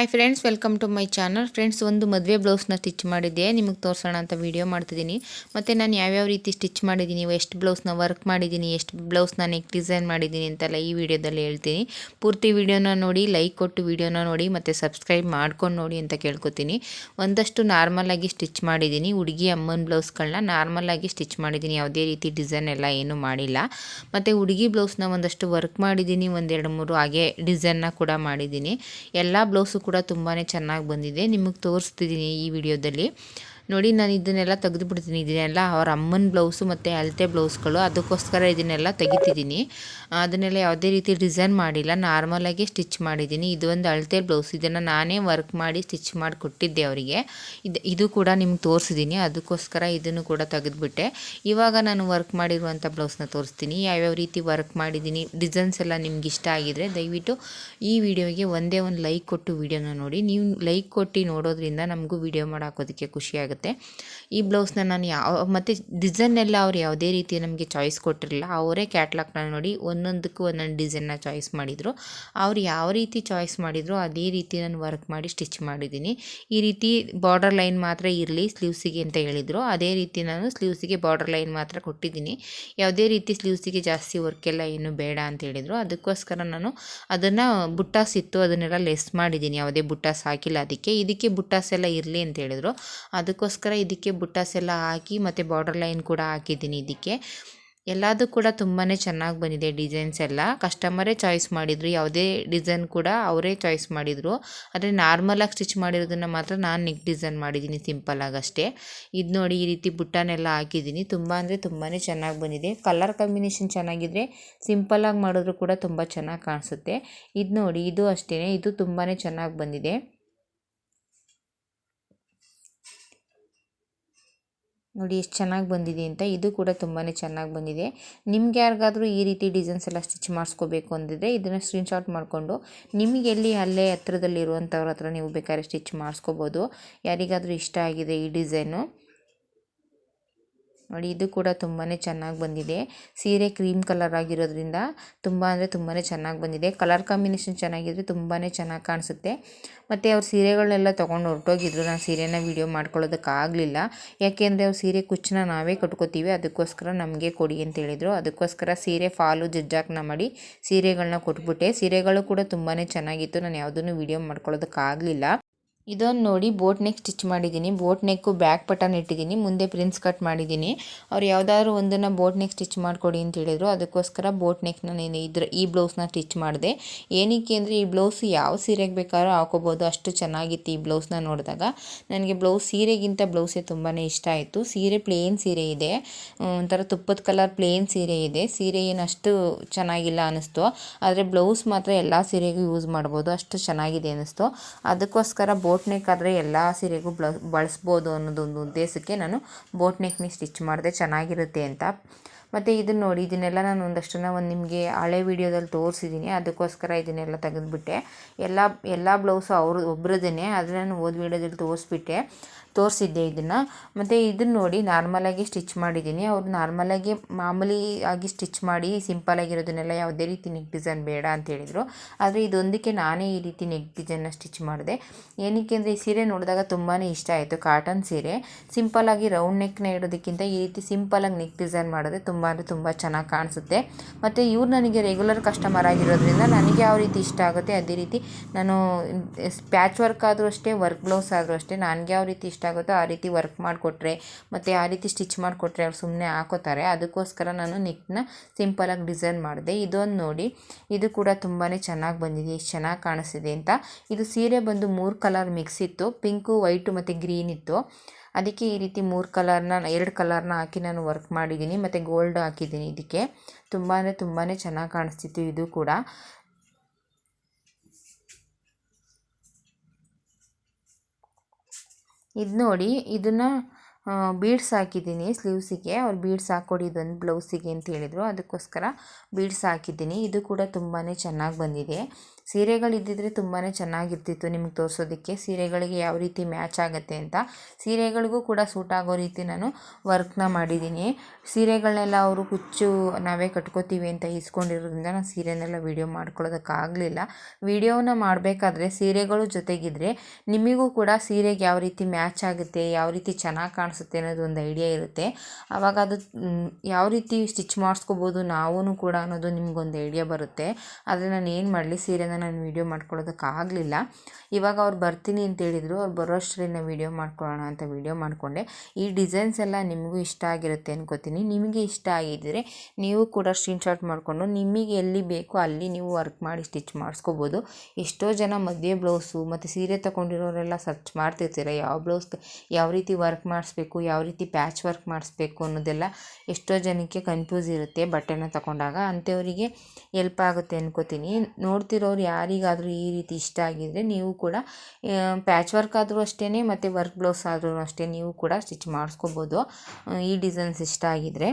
Hi friends welcome to my channel friends ಒಂದು ಮದುವೆ ಬ್ಲೌಸ್ನ stitch ಮಾಡಿದ್ದೆ. ನಿಮಗೆ ತೋರಿಸೋಣ ಅಂತ ವೀಡಿಯೋ ಮಾಡ್ತಿದ್ದೀನಿ. ಮತ್ತು ನಾನು ಯಾವ್ಯಾವ ರೀತಿ ಸ್ಟಿಚ್ ಮಾಡಿದ್ದೀನಿ, ಎಷ್ಟು ಬ್ಲೌಸ್ನ ವರ್ಕ್ ಮಾಡಿದ್ದೀನಿ, ಎಷ್ಟು ಬ್ಲೌಸ್ನ ನೆಕ್ ಡಿಸೈನ್ ಮಾಡಿದ್ದೀನಿ ಅಂತೆಲ್ಲ ಈ ವಿಡಿಯೋದಲ್ಲಿ ಹೇಳ್ತೀನಿ. ಪೂರ್ತಿ ವಿಡಿಯೋನ ನೋಡಿ ಲೈಕ್ ಕೊಟ್ಟು ವಿಡಿಯೋನ ನೋಡಿ, ಮತ್ತು ಸಬ್ಸ್ಕ್ರೈಬ್ ಮಾಡ್ಕೊಂಡು ನೋಡಿ ಅಂತ ಕೇಳ್ಕೊತೀನಿ. ಒಂದಷ್ಟು ನಾರ್ಮಲಾಗಿ ಸ್ಟಿಚ್ ಮಾಡಿದ್ದೀನಿ. ಹುಡುಗಿ ಅಮ್ಮನ ಬ್ಲೌಸ್ಗಳನ್ನ ನಾರ್ಮಲಾಗಿ ಸ್ಟಿಚ್ ಮಾಡಿದ್ದೀನಿ. ಯಾವುದೇ ರೀತಿ ಡಿಸೈನ್ ಎಲ್ಲ ಏನೂ ಮಾಡಿಲ್ಲ. ಮತ್ತು ಹುಡುಗಿ ಬ್ಲೌಸ್ನ ಒಂದಷ್ಟು ವರ್ಕ್ ಮಾಡಿದ್ದೀನಿ. ಒಂದೆರಡು ಮೂರು ಹಾಗೆ ಡಿಸೈನ್ನ ಕೂಡ ಮಾಡಿದ್ದೀನಿ. ಎಲ್ಲ ಬ್ಲೌಸು ತುಂಬಾ ಚೆನ್ನಾಗಿ ಬಂದಿದೆ. ನಿಮಗೆ ತೋರಿಸ್ತಿದ್ದೀನಿ ಈ ವಿಡಿಯೋದಲ್ಲಿ. ನೋಡಿ, ನಾನು ಇದನ್ನೆಲ್ಲ ತೆಗೆದುಬಿಡ್ತೀನಿ. ಇದನ್ನೆಲ್ಲ ಅವ್ರ ಅಮ್ಮನ ಬ್ಲೌಸು ಮತ್ತು ಅಳತೆ ಬ್ಲೌಸ್ಗಳು, ಅದಕ್ಕೋಸ್ಕರ ಇದನ್ನೆಲ್ಲ ತೆಗಿತಿದ್ದೀನಿ. ಅದನ್ನೆಲ್ಲ ಯಾವುದೇ ರೀತಿ ಡಿಸೈನ್ ಮಾಡಿಲ್ಲ. ನಾರ್ಮಲಾಗಿ ಸ್ಟಿಚ್ ಮಾಡಿದ್ದೀನಿ. ಇದು ಒಂದು ಅಳತೆ ಬ್ಲೌಸ್. ಇದನ್ನು ನಾನೇ ವರ್ಕ್ ಮಾಡಿ ಸ್ಟಿಚ್ ಮಾಡಿ ಕೊಟ್ಟಿದ್ದೆ ಅವರಿಗೆ. ಇದು ಇದು ಕೂಡ ನಿಮ್ಗೆ ತೋರಿಸಿದ್ದೀನಿ ಅದಕ್ಕೋಸ್ಕರ ಇದನ್ನು ಕೂಡ ತೆಗೆದುಬಿಟ್ಟೆ. ಇವಾಗ ನಾನು ವರ್ಕ್ ಮಾಡಿರುವಂಥ ಬ್ಲೌಸ್ನ ತೋರಿಸ್ತೀನಿ. ಯಾವ್ಯಾವ ರೀತಿ ವರ್ಕ್ ಮಾಡಿದ್ದೀನಿ, ಡಿಸೈನ್ಸ್ ಎಲ್ಲ ನಿಮ್ಗೆ ಇಷ್ಟ ಆಗಿದರೆ ದಯವಿಟ್ಟು ಈ ವಿಡಿಯೋಗೆ ಒಂದೇ ಒಂದು ಲೈಕ್ ಕೊಟ್ಟು ವಿಡಿಯೋನ ನೋಡಿ. ನೀವು ಲೈಕ್ ಕೊಟ್ಟು ನೋಡೋದ್ರಿಂದ ನಮಗೂ ವಿಡಿಯೋ ಮಾಡಾಕೋದಕ್ಕೆ ಖುಷಿ ಆಗುತ್ತೆ ಈ ಬ್ಲೌಸ್ನ ನಾನು ಯಾವ ಮತ್ತು ಡಿಸೈನೆಲ್ಲ ಅವ್ರು ಯಾವುದೇ ರೀತಿ ನಮಗೆ ಚಾಯ್ಸ್ ಕೊಟ್ಟಿರಲಿಲ್ಲ ಅವರೇ ಕ್ಯಾಟ್ಲಾಗ್ನ ನೋಡಿ ಒಂದೊಂದಕ್ಕೂ ಒಂದೊಂದು ಡಿಸೈನ್ನ ಚಾಯ್ಸ್ ಮಾಡಿದರು. ಅವ್ರು ಯಾವ ರೀತಿ ಚಾಯ್ಸ್ ಮಾಡಿದ್ರು ಅದೇ ರೀತಿ ನಾನು ವರ್ಕ್ ಮಾಡಿ ಸ್ಟಿಚ್ ಮಾಡಿದ್ದೀನಿ. ಈ ರೀತಿ ಬಾರ್ಡರ್ ಲೈನ್ ಮಾತ್ರ ಇರಲಿ ಸ್ಲೀವ್ಸಿಗೆ ಅಂತ ಹೇಳಿದರು. ಅದೇ ರೀತಿ ನಾನು ಸ್ಲೀವ್ಸಿಗೆ ಬಾರ್ಡರ್ ಲೈನ್ ಮಾತ್ರ ಕೊಟ್ಟಿದ್ದೀನಿ. ಯಾವುದೇ ರೀತಿ ಸ್ಲೀವ್ಸಿಗೆ ಜಾಸ್ತಿ ವರ್ಕ್ ಎಲ್ಲ ಏನು ಬೇಡ ಅಂತ ಹೇಳಿದರು. ಅದಕ್ಕೋಸ್ಕರ ನಾನು ಅದನ್ನು ಬುಟ್ಟಾಸ್ ಇತ್ತು, ಅದನ್ನೆಲ್ಲ ಲೆಸ್ ಮಾಡಿದ್ದೀನಿ. ಯಾವುದೇ ಬುಟ್ಟಾಸ್ ಹಾಕಿಲ್ಲ ಅದಕ್ಕೆ. ಇದಕ್ಕೆ ಬುಟ್ಟಾಸ್ ಎಲ್ಲ ಇರಲಿ ಅಂತ ಹೇಳಿದರು. ಅದಕ್ಕೋಸ್ಕರ ಇದಕ್ಕೆ ಬುಟ್ಟಾಸ್ ಎಲ್ಲ ಹಾಕಿ ಮತ್ತು ಬಾರ್ಡರ್ ಲೈನ್ ಕೂಡ ಹಾಕಿದ್ದೀನಿ ಇದಕ್ಕೆ. ಎಲ್ಲದೂ ಕೂಡ ತುಂಬಾ ಚೆನ್ನಾಗಿ ಬಂದಿದೆ ಡಿಸೈನ್ಸ್ ಎಲ್ಲ. ಕಸ್ಟಮರೇ ಚಾಯ್ಸ್ ಮಾಡಿದರು, ಯಾವುದೇ ಡಿಸೈನ್ ಕೂಡ ಅವರೇ ಚಾಯ್ಸ್ ಮಾಡಿದರು. ಆದರೆ ನಾರ್ಮಲಾಗಿ ಸ್ಟಿಚ್ ಮಾಡಿರೋದನ್ನು ಮಾತ್ರ ನಾನು ನೆಕ್ ಡಿಸೈನ್ ಮಾಡಿದ್ದೀನಿ ಸಿಂಪಲ್ಲಾಗಿ ಅಷ್ಟೇ. ಇದು ನೋಡಿ ಈ ರೀತಿ ಬುಟ್ಟನೆಲ್ಲ ಹಾಕಿದ್ದೀನಿ. ತುಂಬ ಅಂದರೆ ತುಂಬಾ ಚೆನ್ನಾಗಿ ಬಂದಿದೆ. ಕಲರ್ ಕಾಂಬಿನೇಷನ್ ಚೆನ್ನಾಗಿದ್ದರೆ ಸಿಂಪಲ್ಲಾಗಿ ಮಾಡಿದ್ರು ಕೂಡ ತುಂಬ ಚೆನ್ನಾಗಿ ಕಾಣಿಸುತ್ತೆ. ಇದು ನೋಡಿ, ಇದು ಅಷ್ಟೇ ಇದು ತುಂಬಾ ಚೆನ್ನಾಗಿ ಬಂದಿದೆ. ನೋಡಿ ಎಷ್ಟು ಚೆನ್ನಾಗಿ ಬಂದಿದೆ ಅಂತ. ಇದು ಕೂಡ ತುಂಬಾ ಚೆನ್ನಾಗಿ ಬಂದಿದೆ. ನಿಮ್ಗೆ ಯಾರಿಗಾದರೂ ಈ ರೀತಿ ಡಿಸೈನ್ಸ್ ಎಲ್ಲ ಸ್ಟಿಚ್ ಮಾಡಿಸ್ಕೋಬೇಕು ಅಂದಿದ್ರೆ ಇದನ್ನು ಸ್ಕ್ರೀನ್ಶಾಟ್ ಮಾಡಿಕೊಂಡು ನಿಮಗೆ ಎಲ್ಲಿ ಅಲ್ಲೇ ಹತ್ರದಲ್ಲಿರುವಂಥವ್ರ ಹತ್ರ ನೀವು ಬೇಕಾದ್ರೆ ಸ್ಟಿಚ್ ಮಾಡಿಸ್ಕೋಬೋದು. ಯಾರಿಗಾದರೂ ಇಷ್ಟ ಆಗಿದೆ ಈ ಡಿಸೈನು. ನೋಡಿ, ಇದು ಕೂಡ ತುಂಬಾ ಚೆನ್ನಾಗಿ ಬಂದಿದೆ. ಸೀರೆ ಕ್ರೀಮ್ ಕಲರ್ ಆಗಿರೋದ್ರಿಂದ ತುಂಬ ಅಂದರೆ ತುಂಬಾ ಚೆನ್ನಾಗಿ ಬಂದಿದೆ. ಕಲರ್ ಕಾಂಬಿನೇಷನ್ ಚೆನ್ನಾಗಿದ್ರೆ ತುಂಬಾ ಚೆನ್ನಾಗಿ ಕಾಣಿಸುತ್ತೆ. ಮತ್ತು ಅವ್ರ ಸೀರೆಗಳನ್ನೆಲ್ಲ ತೊಗೊಂಡು ಹೊರಟೋಗಿದ್ರು. ನಾನು ಸೀರೆನ ವೀಡಿಯೋ ಮಾಡ್ಕೊಳ್ಳೋದಕ್ಕಾಗಲಿಲ್ಲ. ಯಾಕೆಂದರೆ ಅವ್ರು ಸೀರೆ ಕುಚ್ಚನ್ನ ನಾವೇ ಕಟ್ಕೋತೀವಿ. ಅದಕ್ಕೋಸ್ಕರ ನಮಗೆ ಕೊಡಿ ಅಂತ ಹೇಳಿದರು. ಅದಕ್ಕೋಸ್ಕರ ಸೀರೆ ಫಾಲು ಜಜ್ಜಾಕ್ನ ಮಾಡಿ ಸೀರೆಗಳನ್ನ ಕೊಟ್ಬಿಟ್ಟೆ. ಸೀರೆಗಳು ಕೂಡ ತುಂಬಾ ಚೆನ್ನಾಗಿತ್ತು. ನಾನು ಯಾವುದನ್ನು ವೀಡಿಯೋ ಮಾಡ್ಕೊಳ್ಳೋದಕ್ಕಾಗಲಿಲ್ಲ. ಇದೊಂದು ನೋಡಿ ಬೋಟ್ ನೆಕ್ ಸ್ಟಿಚ್ ಮಾಡಿದ್ದೀನಿ ಬೋಟ್ ನೆಕ್ಕು ಬ್ಯಾಕ್ ಬಟನ್ ಇಟ್ಟಿದ್ದೀನಿ ಮುಂದೆ ಪ್ರಿನ್ಸ್ ಕಟ್ ಮಾಡಿದ್ದೀನಿ ಅವ್ರು ಯಾವುದಾದ್ರು ಒಂದನ್ನು ಬೋಟ್ ನೆಕ್ ಸ್ಟಿಚ್ ಮಾಡಿಕೊಡಿ ಅಂತ ಹೇಳಿದರು. ಅದಕ್ಕೋಸ್ಕರ ಬೋಟ್ ನೆಕ್ನ ನಾನು ಇದ್ರ, ಈ ಬ್ಲೌಸ್ನ ಸ್ಟಿಚ್ ಮಾಡಿದೆ. ಏನಕ್ಕೆ ಅಂದರೆ ಈ ಬ್ಲೌಸ್ ಯಾವ ಸೀರೆಗೆ ಬೇಕಾದ್ರೂ ಹಾಕೋಬೋದು. ಅಷ್ಟು ಚೆನ್ನಾಗಿತ್ತು ಈ ಬ್ಲೌಸ್ನ ನೋಡಿದಾಗ. ನನಗೆ ಬ್ಲೌಸ್ ಸೀರೆಗಿಂತ ಬ್ಲೌಸೇ ತುಂಬಾ ಇಷ್ಟ ಆಯಿತು. ಸೀರೆ ಪ್ಲೇನ್ ಸೀರೆ ಇದೆ. ಒಂಥರ ತುಪ್ಪದ ಕಲರ್ ಪ್ಲೇನ್ ಸೀರೆ ಇದೆ. ಸೀರೆ ಏನು ಅಷ್ಟು ಚೆನ್ನಾಗಿಲ್ಲ ಅನ್ನಿಸ್ತು ಆದರೆ ಬ್ಲೌಸ್ ಮಾತ್ರ ಎಲ್ಲ ಸೀರೆಗೂ ಯೂಸ್ ಮಾಡ್ಬೋದು. ಅಷ್ಟು ಚೆನ್ನಾಗಿದೆ ಅನ್ನಿಸ್ತು ಅದಕ್ಕೋಸ್ಕರ ಬೋಟ್ ನೆಕ್ ಆದರೆ ಎಲ್ಲ ಸೀರೆಗೂ ಬ್ಲೌ ಬಳಸ್ಬೋದು ಅನ್ನೋದೊಂದು ಉದ್ದೇಶಕ್ಕೆ ನಾನು ಬೋಟ್ ನೆಕ್ನಿ ಸ್ಟಿಚ್ ಮಾಡಿದೆ, ಚೆನ್ನಾಗಿರುತ್ತೆ ಅಂತ. ಮತ್ತು ಇದನ್ನು ನೋಡಿ, ಇದನ್ನೆಲ್ಲ ನಾನು ಒಂದಷ್ಟನ್ನು ಒಂದು ನಿಮಗೆ ಹಳೆ ವೀಡಿಯೋದಲ್ಲಿ ತೋರಿಸಿದ್ದೀನಿ ಅದಕ್ಕೋಸ್ಕರ ಇದನ್ನೆಲ್ಲ ತೆಗೆದುಬಿಟ್ಟೆ. ಎಲ್ಲ ಎಲ್ಲ ಬ್ಲೌಸು ಅವರು ಒಬ್ಬರದೇ ಆದರೆ ನಾನು ಹೋದ ವೀಡಿಯೋದಲ್ಲಿ ತೋರಿಸ್ಬಿಟ್ಟೆ. ತೋರಿಸಿದ್ದೆ ಇದನ್ನು. ಮತ್ತು ಇದನ್ನು ನೋಡಿ ನಾರ್ಮಲಾಗಿ ಸ್ಟಿಚ್ ಮಾಡಿದ್ದೀನಿ. ಅವ್ರು ನಾರ್ಮಲಾಗಿ ಮಾಮೂಲಿ ಆಗಿ ಸ್ಟಿಚ್ ಮಾಡಿ ಸಿಂಪಲಾಗಿರೋದನ್ನೆಲ್ಲ ಯಾವುದೇ ರೀತಿ ನೆಕ್ ಡಿಸೈನ್ ಬೇಡ ಅಂತ ಹೇಳಿದರು. ಆದರೆ ಇದೊಂದಕ್ಕೆ ನಾನೇ ಈ ರೀತಿ ನೆಕ್ ಡಿಸೈನ್ನ ಸ್ಟಿಚ್ ಮಾಡಿದೆ. ಏನಕ್ಕೆ ಅಂದರೆ ಈ ಸೀರೆ ನೋಡಿದಾಗ ತುಂಬಾ ಇಷ್ಟ ಆಯಿತು ಕಾಟನ್ ಸೀರೆ. ಸಿಂಪಲಾಗಿ ರೌಂಡ್ ನೆಕ್ನ ಇಡೋದಕ್ಕಿಂತ ಈ ರೀತಿ ಸಿಂಪಲಾಗಿ ನೆಕ್ ಡಿಸೈನ್ ಮಾಡಿದ್ರೆ ತುಂಬ ಅಂದರೆ ತುಂಬ ಚೆನ್ನಾಗಿ ಕಾಣಿಸುತ್ತೆ. ಮತ್ತು ಇವ್ರು ನನಗೆ ರೆಗ್ಯುಲರ್ ಕಸ್ಟಮರ್ ಆಗಿರೋದ್ರಿಂದ ನನಗೆ ಯಾವ ರೀತಿ ಇಷ್ಟ ಆಗುತ್ತೆ ಅದೇ ರೀತಿ ನಾನು ಪ್ಯಾಚ್ ವರ್ಕ್ ಆದರೂ ಅಷ್ಟೇ ವರ್ಕ್ ಬ್ಲೌಸ್ ಆದರೂ ಅಷ್ಟೇ, ನನಗೆ ಯಾವ ರೀತಿ ಇಷ್ಟ ಆಗುತ್ತೋ ಆ ರೀತಿ ವರ್ಕ್ ಮಾಡಿಕೊಟ್ರೆ ಮತ್ತು ಆ ರೀತಿ ಸ್ಟಿಚ್ ಮಾಡಿಕೊಟ್ರೆ ಅವ್ರು ಸುಮ್ಮನೆ ಹಾಕೋತಾರೆ. ಅದಕ್ಕೋಸ್ಕರ ನಾನು ನೆಕ್ನ ಸಿಂಪಲಾಗಿ ಡಿಸೈನ್ ಮಾಡಿದೆ. ಇದೊಂದು ನೋಡಿ, ಇದು ಕೂಡ ತುಂಬಾ ಚೆನ್ನಾಗಿ ಬಂದಿದೆ, ಎಷ್ಟು ಚೆನ್ನಾಗಿ ಕಾಣಿಸ್ತಿದೆ ಅಂತ. ಇದು ಸೀರೆ ಬಂದು ಮೂರು ಕಲರ್ ಮಿಕ್ಸ್ ಇತ್ತು. ಪಿಂಕು ವೈಟು ಮತ್ತು ಗ್ರೀನ್ ಇತ್ತು. ಅದಕ್ಕೆ ಈ ರೀತಿ ಮೂರು ಕಲರ್ನ ಎರಡು ಕಲರ್ನ ಹಾಕಿ ನಾನು ವರ್ಕ್ ಮಾಡಿದ್ದೀನಿ ಮತ್ತು ಗೋಲ್ಡ್ ಹಾಕಿದ್ದೀನಿ ಇದಕ್ಕೆ. ತುಂಬಾ ತುಂಬಾ ಚೆನ್ನಾಗಿ ಕಾಣಿಸ್ತಿತ್ತು ಇದು ಕೂಡ. ಇದು ನೋಡಿ ಇದನ್ನು ಬೀಡ್ಸ್ ಹಾಕಿದ್ದೀನಿ ಸ್ಲೀವ್ಸಿಗೆ. ಅವ್ರು ಬೀಡ್ಸ್ ಹಾಕ್ಕೊಡಿ ಇದೊಂದು ಬ್ಲೌಸಿಗೆ ಅಂತ ಹೇಳಿದರು. ಅದಕ್ಕೋಸ್ಕರ ಬೀಡ್ಸ್ ಹಾಕಿದ್ದೀನಿ. ಇದು ಕೂಡ ತುಂಬಾ ಚೆನ್ನಾಗಿ ಬಂದಿದೆ. ಸೀರೆಗಳು ಇದ್ದಿದ್ರೆ ತುಂಬಾ ಚೆನ್ನಾಗಿರ್ತಿತ್ತು ನಿಮಗೆ ತೋರಿಸೋದಕ್ಕೆ. ಸೀರೆಗಳಿಗೆ ಯಾವ ರೀತಿ ಮ್ಯಾಚ್ ಆಗುತ್ತೆ ಅಂತ ಸೀರೆಗಳಿಗೂ ಕೂಡ ಸೂಟ್ ಆಗೋ ರೀತಿ ನಾನು ವರ್ಕ್ನ ಮಾಡಿದ್ದೀನಿ. ಸೀರೆಗಳನ್ನೆಲ್ಲ ಅವರು ಕುಚ್ಚು ನಾವೇ ಕಟ್ಕೋತೀವಿ ಅಂತ ಇಸ್ಕೊಂಡಿರೋದ್ರಿಂದ ನಾನು ಸೀರೆನೆಲ್ಲ ವೀಡಿಯೋ ಮಾಡ್ಕೊಳ್ಳೋದಕ್ಕಾಗಲಿಲ್ಲ ವೀಡಿಯೋನ ಮಾಡಬೇಕಾದ್ರೆ ಸೀರೆಗಳು ಜೊತೆಗಿದ್ರೆ ನಿಮಗೂ ಕೂಡ ಸೀರೆಗೆ ಯಾವ ರೀತಿ ಮ್ಯಾಚ್ ಆಗುತ್ತೆ, ಯಾವ ರೀತಿ ಚೆನ್ನಾಗಿ ಕಾಣಿಸುತ್ತೆ ಅನ್ನೋದು ಒಂದು ಐಡಿಯಾ ಇರುತ್ತೆ. ಆವಾಗ ಅದು ಯಾವ ರೀತಿ ಸ್ಟಿಚ್ ಮಾಡಿಸ್ಕೋಬೋದು ನಾವೂ ಕೂಡ ಅನ್ನೋದು ನಿಮಗೊಂದು ಐಡಿಯಾ ಬರುತ್ತೆ. ಆದರೆ ನಾನು ಏನು ಮಾಡಲಿ, ಸೀರೆನ ನಾನು ವೀಡಿಯೋ ಮಾಡ್ಕೊಳ್ಳೋದಕ್ಕಾಗಲಿಲ್ಲ. ಇವಾಗ ಅವ್ರು ಬರ್ತೀನಿ ಅಂತ ಹೇಳಿದರು, ಅವ್ರು ಬರೋ ಅಷ್ಟರಲ್ಲಿ ನಾವು ವೀಡಿಯೋ ಮಾಡ್ಕೊಳ್ಳೋಣ ಅಂತ ವೀಡಿಯೋ ಮಾಡಿಕೊಂಡೆ. ಈ ಡಿಸೈನ್ಸ್ ಎಲ್ಲ ನಿಮಗೂ ಇಷ್ಟ ಆಗಿರುತ್ತೆ ಅನ್ಕೋತೀನಿ. ನಿಮಗೆ ಇಷ್ಟ ಆಗಿದ್ದರೆ ನೀವು ಕೂಡ ಸ್ಕ್ರೀನ್ಶಾಟ್ ಮಾಡಿಕೊಂಡು ನಿಮಗೆ ಎಲ್ಲಿ ಬೇಕೋ ಅಲ್ಲಿ ನೀವು ವರ್ಕ್ ಮಾಡಿ ಸ್ಟಿಚ್ ಮಾಡಿಸ್ಕೋಬೋದು. ಎಷ್ಟೋ ಜನ ಮದುವೆ ಬ್ಲೌಸು ಮತ್ತು ಸೀರೆ ತಗೊಂಡಿರೋರೆಲ್ಲ ಸರ್ಚ್ ಮಾಡ್ತಿರ್ತೀರ, ಯಾವ ಬ್ಲೌಸ್ ಯಾವ ರೀತಿ ವರ್ಕ್ ಮಾಡಿಸ್ಬೇಕು ಯಾವ ರೀತಿ ಪ್ಯಾಚ್ ವರ್ಕ್ ಮಾಡಿಸ್ಬೇಕು ಅನ್ನೋದೆಲ್ಲ ಎಷ್ಟೋ ಜನಕ್ಕೆ ಕನ್ಫ್ಯೂಸ್ ಇರುತ್ತೆ ಬಟ್ಟೆನ ತಗೊಂಡಾಗ. ಅಂಥವರಿಗೆ ಎಲ್ಪ್ ಆಗುತ್ತೆ ಅನ್ಕೋತೀನಿ. ನೋಡ್ತಿರೋರು ಯಾರಿಗಾದರೂ ಈ ರೀತಿ ಇಷ್ಟ ಆಗಿದರೆ ನೀವು ಕೂಡ ಪ್ಯಾಚ್ ವರ್ಕ್ ಆದರೂ ಅಷ್ಟೇ ಮತ್ತು ವರ್ಕ್ ಬ್ಲೌಸ್ ಆದರೂ ಅಷ್ಟೇ ನೀವು ಕೂಡ ಸ್ಟಿಚ್ ಮಾಡಿಸ್ಕೋಬೋದು. ಈ ಡಿಸೈನ್ಸ್ ಇಷ್ಟ ಆಗಿದರೆ.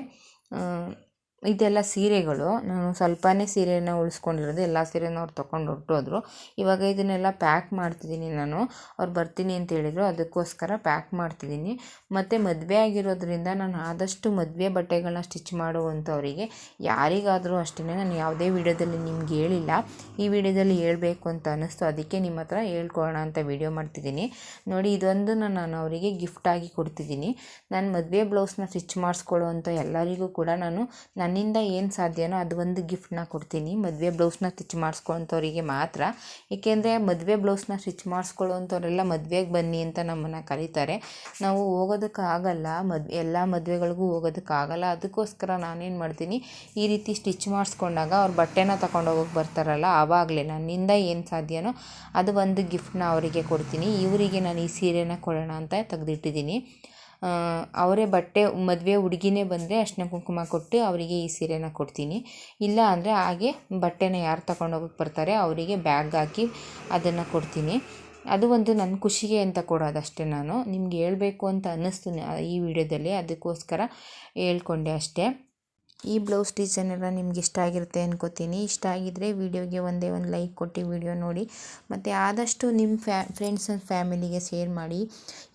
ಇದೆಲ್ಲ ಸೀರೆಗಳು. ನಾನು ಸ್ವಲ್ಪನೇ ಸೀರೆನ ಉಳಿಸ್ಕೊಂಡಿರೋದು, ಎಲ್ಲ ಸೀರೆನೂ ಅವ್ರು ತೊಗೊಂಡು ಹೊರಟೋದ್ರು. ಇವಾಗ ಇದನ್ನೆಲ್ಲ ಪ್ಯಾಕ್ ಮಾಡ್ತಿದ್ದೀನಿ ನಾನು. ಅವ್ರು ಬರ್ತೀನಿ ಅಂತ ಹೇಳಿದರು. ಅದಕ್ಕೋಸ್ಕರ ಪ್ಯಾಕ್ ಮಾಡ್ತಿದ್ದೀನಿ. ಮತ್ತು ಮದುವೆ ಆಗಿರೋದ್ರಿಂದ ನಾನು ಆದಷ್ಟು ಮದುವೆ ಬಟ್ಟೆಗಳನ್ನ ಸ್ಟಿಚ್ ಮಾಡುವಂಥವರಿಗೆ ಯಾರಿಗಾದರೂ ಅಷ್ಟೇ ನಾನು ಯಾವುದೇ ವಿಡಿಯೋದಲ್ಲಿ ನಿಮ್ಗೆ ಹೇಳಿಲ್ಲ. ಈ ವಿಡಿಯೋದಲ್ಲಿ ಹೇಳಬೇಕು ಅಂತ ಅನ್ನಿಸ್ತು. ಅದಕ್ಕೆ ನಿಮ್ಮ ಹತ್ರ ಹೇಳ್ಕೊಳ್ಳೋಣ ಅಂತ ವಿಡಿಯೋ ಮಾಡ್ತಿದ್ದೀನಿ. ನೋಡಿ ಇದೊಂದು ನಾನು ಅವರಿಗೆ ಗಿಫ್ಟಾಗಿ ಕೊಡ್ತಿದ್ದೀನಿ. ನಾನು ಮದುವೆ ಬ್ಲೌಸ್ನ ಸ್ಟಿಚ್ ಮಾಡಿಸ್ಕೊಳ್ಳೋ ಅಂಥ ಎಲ್ಲರಿಗೂ ಕೂಡ ನಾನು ನನ್ನಿಂದ ಏನು ಸಾಧ್ಯನೋ ಅದು ಒಂದು ಗಿಫ್ಟ್ನ ಕೊಡ್ತೀನಿ. ಮದುವೆ ಬ್ಲೌಸ್ನ ಸ್ಟಿಚ್ ಮಾಡಿಸ್ಕೊಳ್ಳೋಂಥವ್ರಿಗೆ ಮಾತ್ರ. ಏಕೆಂದರೆ ಮದುವೆ ಬ್ಲೌಸ್ನ ಸ್ಟಿಚ್ ಮಾಡಿಸ್ಕೊಳ್ಳೋಂಥವ್ರೆಲ್ಲ ಮದುವೆಗೆ ಬನ್ನಿ ಅಂತ ನಮ್ಮನ್ನು ಕರೀತಾರೆ. ನಾವು ಹೋಗೋದಕ್ಕಾಗಲ್ಲ ಮದ್, ಎಲ್ಲ ಮದುವೆಗಳಿಗೂ ಹೋಗೋದಕ್ಕಾಗಲ್ಲ ಅದಕ್ಕೋಸ್ಕರ ನಾನೇನು ಮಾಡ್ತೀನಿ, ಈ ರೀತಿ ಸ್ಟಿಚ್ ಮಾಡಿಸ್ಕೊಂಡಾಗ ಅವ್ರು ಬಟ್ಟೆನ ತಗೊಂಡು ಹೋಗೋಕೆ ಬರ್ತಾರಲ್ಲ, ಆವಾಗಲೇ ನನ್ನಿಂದ ಏನು ಸಾಧ್ಯನೋ ಅದು ಒಂದು ಗಿಫ್ಟ್ನ ಅವರಿಗೆ ಕೊಡ್ತೀನಿ. ಇವರಿಗೆ ನಾನು ಈ ಸೀರೆನ ಕೊಡೋಣ ಅಂತ ತೆಗೆದಿಟ್ಟಿದ್ದೀನಿ. ಅವರೇ ಬಟ್ಟೆ, ಮದುವೆ ಹುಡುಗಿನೇ ಬಂದರೆ ಅರ್ಶಿನ ಕುಂಕುಮ ಕೊಟ್ಟು ಅವರಿಗೆ ಈ ಸೀರೆನ ಕೊಡ್ತೀನಿ. ಇಲ್ಲ ಅಂದರೆ ಹಾಗೆ ಬಟ್ಟೆನ ಯಾರು ತಗೊಂಡೋಗಕ್ಕೆ ಬರ್ತಾರೆ, ಅವರಿಗೆ ಬ್ಯಾಗ್ ಹಾಕಿ ಅದನ್ನು ಕೊಡ್ತೀನಿ. ಅದು ಒಂದು ನನ್ನ ಖುಷಿಗೆ ಅಂತ ಕೊಡೋದಷ್ಟೇ ನಾನು. ನಿಮ್ಗೆ ಹೇಳಬೇಕು ಅಂತ ಅನ್ನಿಸ್ತು ಈ ವಿಡಿಯೋದಲ್ಲಿ. ಅದಕ್ಕೋಸ್ಕರ ಹೇಳ್ಕೊಂಡೆ ಅಷ್ಟೇ. ಈ ಬ್ಲೌಸ್ ಡಿಸೈನ್ ಎಲ್ಲ ನಿಮ್ಗೆ ಇಷ್ಟ ಆಗಿರುತ್ತೆ ಅನ್ಕೋತೀನಿ. ಇಷ್ಟ ಆಗಿದ್ದರೆ ವಿಡಿಯೋಗೆ ಒಂದೇ ಒಂದು ಲೈಕ್ ಕೊಟ್ಟು ವಿಡಿಯೋ ನೋಡಿ. ಮತ್ತು ಆದಷ್ಟು ನಿಮ್ಮ ಫ್ಯಾ ಫ್ರೆಂಡ್ಸ್ ಆ್ಯಂಡ್ ಫ್ಯಾಮಿಲಿಗೆ ಶೇರ್ ಮಾಡಿ.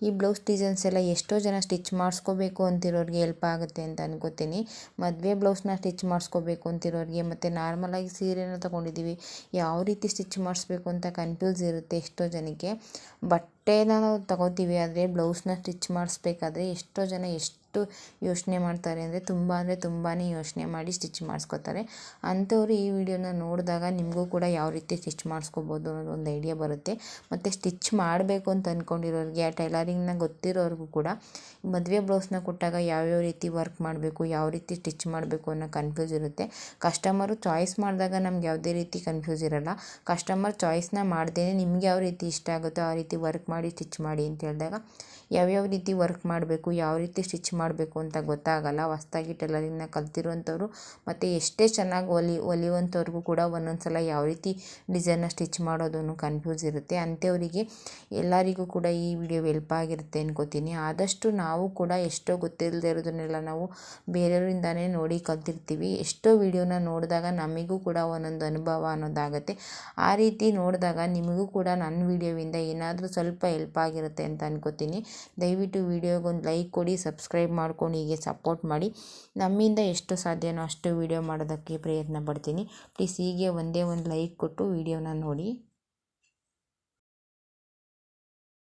ಈ ಬ್ಲೌಸ್ ಡಿಸೈನ್ಸ್ ಎಲ್ಲ ಎಷ್ಟೋ ಜನ ಸ್ಟಿಚ್ ಮಾಡಿಸ್ಕೋಬೇಕು ಅಂತಿರೋರಿಗೆ ಹೆಲ್ಪ್ ಆಗುತ್ತೆ ಅಂತ ಅನ್ಕೋತೀನಿ. ಮದುವೆ ಬ್ಲೌಸ್ನ ಸ್ಟಿಚ್ ಮಾಡಿಸ್ಕೋಬೇಕು ಅಂತಿರೋರಿಗೆ, ಮತ್ತು ನಾರ್ಮಲಾಗಿ ಸೀರೆನ ತೊಗೊಂಡಿದ್ದೀವಿ, ಯಾವ ರೀತಿ ಸ್ಟಿಚ್ ಮಾಡಿಸ್ಬೇಕು ಅಂತ ಕನ್ಫ್ಯೂಸ್ ಇರುತ್ತೆ ಎಷ್ಟೋ ಜನಕ್ಕೆ. ಬಟ್ಟೆನ ನಾವು ತಗೋತೀವಿ, ಆದರೆ ಬ್ಲೌಸ್ನ ಸ್ಟಿಚ್ ಮಾಡಿಸ್ಬೇಕಾದ್ರೆ ಎಷ್ಟೋ ಜನ ಎಷ್ಟು ಯೋಚನೆ ಮಾಡ್ತಾರೆ ಅಂದರೆ ತುಂಬ ಅಂದರೆ ತುಂಬಾ ಯೋಚನೆ ಮಾಡಿ ಸ್ಟಿಚ್ ಮಾಡಿಸ್ಕೋತಾರೆ. ಅಂಥವ್ರು ಈ ವಿಡಿಯೋನ ನೋಡಿದಾಗ ನಿಮಗೂ ಕೂಡ ಯಾವ ರೀತಿ ಸ್ಟಿಚ್ ಮಾಡಿಸ್ಕೋಬೋದು ಅನ್ನೋದು ಒಂದು ಐಡಿಯಾ ಬರುತ್ತೆ. ಮತ್ತು ಸ್ಟಿಚ್ ಮಾಡಬೇಕು ಅಂತ ಅಂದ್ಕೊಂಡಿರೋರಿಗೆ ಆ ಟೈಲರಿಂಗ್ನ ಗೊತ್ತಿರೋರಿಗೂ ಕೂಡ ಮದುವೆ ಬ್ಲೌಸ್ನ ಕೊಟ್ಟಾಗ ಯಾವ್ಯಾವ ರೀತಿ ವರ್ಕ್ ಮಾಡಬೇಕು, ಯಾವ ರೀತಿ ಸ್ಟಿಚ್ ಮಾಡಬೇಕು ಅನ್ನೋ ಕನ್ಫ್ಯೂಸ್ ಇರುತ್ತೆ. ಕಸ್ಟಮರು ಚಾಯ್ಸ್ ಮಾಡಿದಾಗ ನಮ್ಗೆ ಯಾವುದೇ ರೀತಿ ಕನ್ಫ್ಯೂಸ್ ಇರಲ್ಲ. ಕಸ್ಟಮರ್ ಚಾಯ್ಸ್ನ ಮಾಡ್ದೇ ನಿಮ್ಗೆ ಯಾವ ರೀತಿ ಇಷ್ಟ ಆಗುತ್ತೋ ಆ ರೀತಿ ವರ್ಕ್ ಮಾಡಿ ಸ್ಟಿಚ್ ಮಾಡಿ ಅಂತ ಹೇಳಿದಾಗ ಯಾವ್ಯಾವ ರೀತಿ ವರ್ಕ್ ಮಾಡಬೇಕು, ಯಾವ ರೀತಿ ಸ್ಟಿಚ್ ಮಾಡಬೇಕು ಅಂತ ಗೊತ್ತಾಗಲ್ಲ. ಹೊಸ್ದಾಗಿ ಟೈಲರಿಂಗ್ನ ಕಲ್ತಿರುವಂಥವ್ರು ಮತ್ತು ಎಷ್ಟೇ ಚೆನ್ನಾಗಿ ಹೊಲಿ ಹೊಲಿಯುವಂಥವ್ರಿಗೂ ಕೂಡ ಒಂದೊಂದು ಸಲ ಯಾವ ರೀತಿ ಡಿಸೈನ್ನ ಸ್ಟಿಚ್ ಮಾಡೋದು ಅನ್ನೋ ಕನ್ಫ್ಯೂಸ್ ಇರುತ್ತೆ. ಅಂಥವರಿಗೆ ಎಲ್ಲರಿಗೂ ಕೂಡ ಈ ವಿಡಿಯೋ ಹೆಲ್ಪ್ ಆಗಿರುತ್ತೆ ಅನ್ಕೋತೀನಿ. ಆದಷ್ಟು ನಾವು ಕೂಡ ಎಷ್ಟೋ ಗೊತ್ತಿಲ್ಲದೆ ಇರೋದನ್ನೆಲ್ಲ ನಾವು ಬೇರೆಯವರಿಂದಾನೇ ನೋಡಿ ಕಲ್ತಿರ್ತೀವಿ. ಎಷ್ಟೋ ವಿಡಿಯೋನ ನೋಡಿದಾಗ ನಮಗೂ ಕೂಡ ಒಂದೊಂದು ಅನುಭವ ಅನ್ನೋದಾಗುತ್ತೆ. ಆ ರೀತಿ ನೋಡಿದಾಗ ನಿಮಗೂ ಕೂಡ ನನ್ನ ವಿಡಿಯೋವಿಂದ ಏನಾದರೂ ಸ್ವಲ್ಪ ಹೆಲ್ಪ್ ಆಗಿರುತ್ತೆ ಅಂತ ಅನ್ಕೋತೀನಿ. ದಯವಿಟ್ಟು ವಿಡಿಯೋಗೊಂದು ಲೈಕ್ ಕೊಡಿ ಮಾಡ್ಕೊಂಡು ಹೀಗೆ ಸಪೋರ್ಟ್ ಮಾಡಿ ನಮ್ಮಿಂದ ಎಷ್ಟು ಸಾಧ್ಯನೋ ಅಷ್ಟು ವೀಡಿಯೋ ಮಾಡೋದಕ್ಕೆ ಪ್ರಯತ್ನ ಪಡ್ತೀನಿ. ಪ್ಲೀಸ್ ಹೀಗೆ ಒಂದೇ ಒಂದು ಲೈಕ್ ಕೊಟ್ಟು ವೀಡಿಯೋನ ನೋಡಿ.